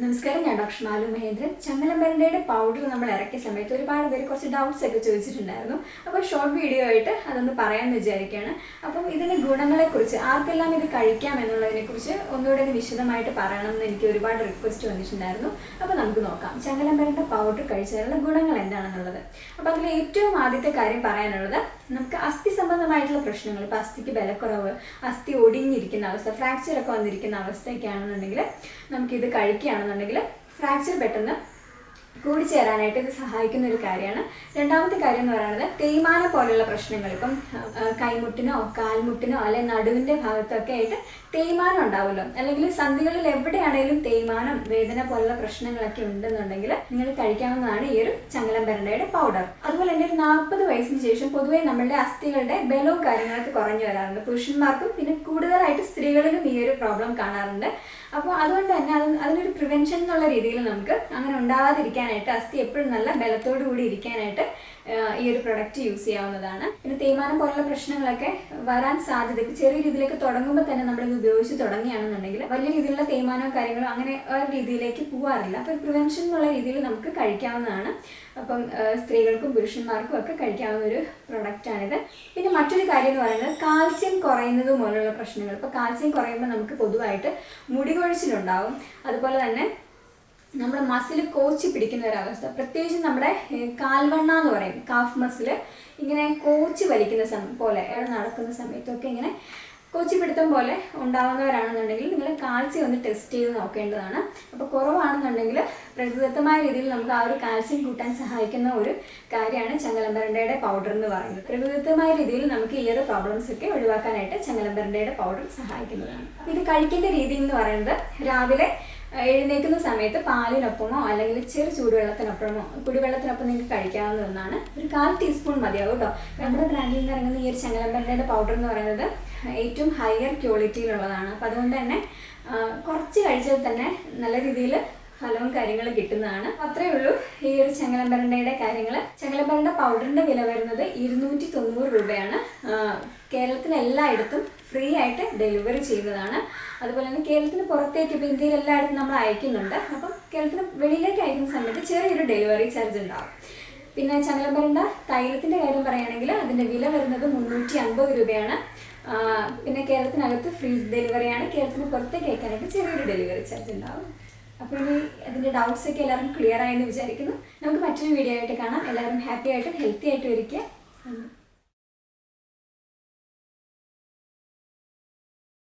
നമസ്കാരം ഞാൻ ഡോക്ടർ മാലു മഹേന്ദ്രൻ. ചങ്ങലമ്പരണ്ടയുടെ പൗഡർ നമ്മൾ ഇറക്കിയ സമയത്ത് ഒരുപാട് പേര് കുറച്ച് ഡൗട്ട്സ് ഒക്കെ ചോദിച്ചിട്ടുണ്ടായിരുന്നു. അപ്പോൾ ഷോർട്ട് വീഡിയോ ആയിട്ട് അതൊന്ന് പറയാമെന്ന് വിചാരിക്കുകയാണ്. അപ്പം ഇതിന്റെ ഗുണങ്ങളെക്കുറിച്ച് ആർക്കെല്ലാം ഇത് കഴിക്കാം എന്നുള്ളതിനെക്കുറിച്ച് ഒന്നുകൂടെ ഒന്ന് വിശദമായിട്ട് പറയണം എന്ന് എനിക്ക് ഒരുപാട് റിക്വസ്റ്റ് വന്നിട്ടുണ്ടായിരുന്നു. അപ്പോൾ നമുക്ക് നോക്കാം. ചങ്ങലമ്പരണ്ട പൗഡർ കഴിച്ചതിനുള്ള ഗുണങ്ങൾ എന്താണെന്നുള്ളത്. അപ്പോൾ അതിൽ ഏറ്റവും ആദ്യത്തെ കാര്യം പറയാനുള്ളത് നമുക്ക് അസ്ഥി സംബന്ധമായിട്ടുള്ള പ്രശ്നങ്ങൾ ഇപ്പോൾ അസ്ഥിക്ക് ബലക്കുറവ് അസ്ഥി ഒടിഞ്ഞിരിക്കുന്ന അവസ്ഥ ഫ്രാക്ചർ ഒക്കെ വന്നിരിക്കുന്ന അവസ്ഥയൊക്കെ ആണെന്നുണ്ടെങ്കിൽ നമുക്കിത് കഴിക്കുകയാണെന്നുണ്ടെങ്കിൽ ഫ്രാക്ചർ പെട്ടെന്ന് കൂടിച്ചേരാനായിട്ട് ഇത് സഹായിക്കുന്ന ഒരു കാര്യമാണ്. രണ്ടാമത്തെ കാര്യം എന്ന് പറയുന്നത് തേയ്മാന പോലെയുള്ള പ്രശ്നങ്ങൾക്കും കൈമുട്ടിനോ കാൽമുട്ടിനോ അല്ലെ നടുവിന്റെ ഭാഗത്തൊക്കെ ആയിട്ട് തേയ്മാനം ഉണ്ടാവുമല്ലോ. അല്ലെങ്കിൽ സന്ധികളിൽ എവിടെയാണെങ്കിലും തേയ്മാനം വേദന പോലുള്ള പ്രശ്നങ്ങളൊക്കെ ഉണ്ടെന്നുണ്ടെങ്കിൽ നിങ്ങൾ കഴിക്കാവുന്നതാണ് ഈ ഒരു ചങ്ങലം പരണ്ടയുടെ പൗഡർ അതുപോലെ തന്നെ ഒരു നാൽപ്പത് വയസ്സിന് ശേഷം പൊതുവേ നമ്മളുടെ അസ്ഥികളുടെ ബലവും കാര്യങ്ങളൊക്കെ കുറഞ്ഞു വരാറുണ്ട്. പുരുഷന്മാർക്കും പിന്നെ കൂടുതലായിട്ട് സ്ത്രീകളിലും ഈ ഒരു പ്രോബ്ലം കാണാറുണ്ട്. അപ്പോൾ അതുകൊണ്ട് തന്നെ അത് അതിനൊരു പ്രിവെൻഷൻ എന്നുള്ള രീതിയിൽ നമുക്ക് അങ്ങനെ ഉണ്ടാകാതിരിക്കാനായിട്ട് അസ്ഥി എപ്പോഴും നല്ല ബലത്തോടു കൂടി ഇരിക്കാനായിട്ട് ഈ ഒരു പ്രൊഡക്റ്റ് യൂസ് ചെയ്യാവുന്നതാണ്. പിന്നെ തേയ്മാനം പോലുള്ള പ്രശ്നങ്ങളൊക്കെ വരാൻ സാധ്യത ചെറിയ രീതിയിലേക്ക് തുടങ്ങുമ്പോൾ തന്നെ നമ്മൾ ഇത് ഉപയോഗിച്ച് തുടങ്ങുകയാണെന്നുണ്ടെങ്കിൽ വലിയ രീതിയിലുള്ള തേയ്മാനോ കാര്യങ്ങളോ അങ്ങനെ ഒരു രീതിയിലേക്ക് പോകാറില്ല അപ്പോൾ പ്രിവെൻഷൻ എന്നുള്ള രീതിയിൽ നമുക്ക് കഴിക്കാവുന്നതാണ്. അപ്പം സ്ത്രീകൾക്കും പുരുഷന്മാർക്കും ഒക്കെ കഴിക്കാവുന്ന ഒരു പ്രൊഡക്റ്റാണിത് പിന്നെ മറ്റൊരു കാര്യം എന്ന് പറയുന്നത് കാൽസ്യം കുറയുന്നത് പോലുള്ള പ്രശ്നങ്ങൾ. ഇപ്പോൾ കാൽസ്യം കുറയുമ്പോൾ നമുക്ക് പൊതുവായിട്ട് മുടി കൊഴിച്ചിലുണ്ടാവും. അതുപോലെ തന്നെ നമ്മുടെ മസിൽ കോച്ചി പിടിക്കുന്ന ഒരവസ്ഥ. പ്രത്യേകിച്ച് നമ്മുടെ കാൽവണ്ണ എന്ന് പറയും. കാഫ് മസിൽ ഇങ്ങനെ കോച്ചി വലിക്കുന്ന സമയം പോലെ നടക്കുന്ന സമയത്തൊക്കെ ഇങ്ങനെ കോച്ചി പിടുത്തം പോലെ ഉണ്ടാകുന്നവരാണെന്നുണ്ടെങ്കിൽ നിങ്ങൾ കാൽസ്യം ഒന്ന് ടെസ്റ്റ് ചെയ്ത് നോക്കേണ്ടതാണ്. അപ്പോൾ കുറവാണെന്നുണ്ടെങ്കിൽ പ്രകൃതിദത്തമായ രീതിയിൽ നമുക്ക് ആ ഒരു കാൽസ്യം കൂട്ടാൻ സഹായിക്കുന്ന ഒരു കാര്യമാണ് ചങ്ങലമ്പരണ്ടയുടെ പൗഡർ എന്ന് പറയുന്നത്. പ്രകൃതിദത്തമായ രീതിയിൽ നമുക്ക് ഈ ഒരു പ്രോബ്ലംസ് ഒക്കെ ഒഴിവാക്കാനായിട്ട് ചങ്ങലമ്പരണ്ടയുടെ പൗഡർ സഹായിക്കുന്നതാണ്. ഇത് കഴിക്കേണ്ട രീതി എന്ന് പറയുന്നത് രാവിലെ എഴുന്നേൽക്കുന്ന സമയത്ത് പാലിനൊപ്പമോ അല്ലെങ്കിൽ ചെറു ചൂടുവെള്ളത്തിനൊപ്പമോ കുടിവെള്ളത്തിനൊപ്പം നിങ്ങൾക്ക് കഴിക്കാവുന്ന ഒന്നാണ്. ഒരു കാൽ ടീസ്പൂൺ മതിയാവും കേട്ടോ. നമ്മുടെ ബ്രാൻഡിൽ നിന്ന് ഇറങ്ങുന്ന ഈ ഒരു ചങ്ങലമ്പരയുടെ പൗഡർ എന്ന് പറയുന്നത് ഏറ്റവും ഹയർ ക്വാളിറ്റിയിലുള്ളതാണ് അപ്പം അതുകൊണ്ട് തന്നെ കുറച്ച് കഴിച്ചാൽ തന്നെ നല്ല രീതിയിൽ ഫലവും കാര്യങ്ങളും കിട്ടുന്നതാണ്. അത്രേ ഉള്ളൂ ഈ ഒരു ചങ്ങലമ്പരണ്ടയുടെ കാര്യങ്ങൾ ചങ്ങലമ്പരണ്ട പൗഡറിന്റെ വില വരുന്നത് ഇരുന്നൂറ്റി തൊണ്ണൂറ് രൂപയാണ് കേരളത്തിൽ എല്ലായിടത്തും ഫ്രീ ആയിട്ട് ഡെലിവറി ചെയ്യുന്നതാണ്. അതുപോലെ തന്നെ കേരളത്തിന് പുറത്തേക്ക് ഇപ്പോൾ ഇന്ത്യയിൽ എല്ലായിടത്തും നമ്മൾ അയക്കുന്നുണ്ട്. അപ്പം കേരളത്തിന് വെളിയിലേക്ക് അയക്കുന്ന സമയത്ത് ചെറിയൊരു ഡെലിവറി ചാർജ് ഉണ്ടാവും. പിന്നെ ചങ്ങലമ്പരണ്ട തൈലത്തിന്റെ കാര്യം പറയുകയാണെങ്കിൽ അതിന്റെ വില വരുന്നത് മുന്നൂറ്റി അൻപത് രൂപയാണ് പിന്നെ കേരളത്തിനകത്ത് ഫ്രീ ഡെലിവറിയാണ്. കേരളത്തിന് പുറത്തേക്ക് അയക്കാനായിട്ട് ചെറിയൊരു ഡെലിവറി ചാർജ് ഉണ്ടാവും. അപ്പോൾ ഇനി അതിന്റെ ഡൗട്ട്സ് ഒക്കെ എല്ലാവർക്കും ക്ലിയർ ആയെന്ന് വിചാരിക്കുന്നു. നമുക്ക് മറ്റൊരു വീഡിയോ ആയിട്ട് കാണാം. എല്ലാവരും ഹാപ്പി ആയിട്ടും ഹെൽത്തി ആയിട്ടും ഇരിക്കുക.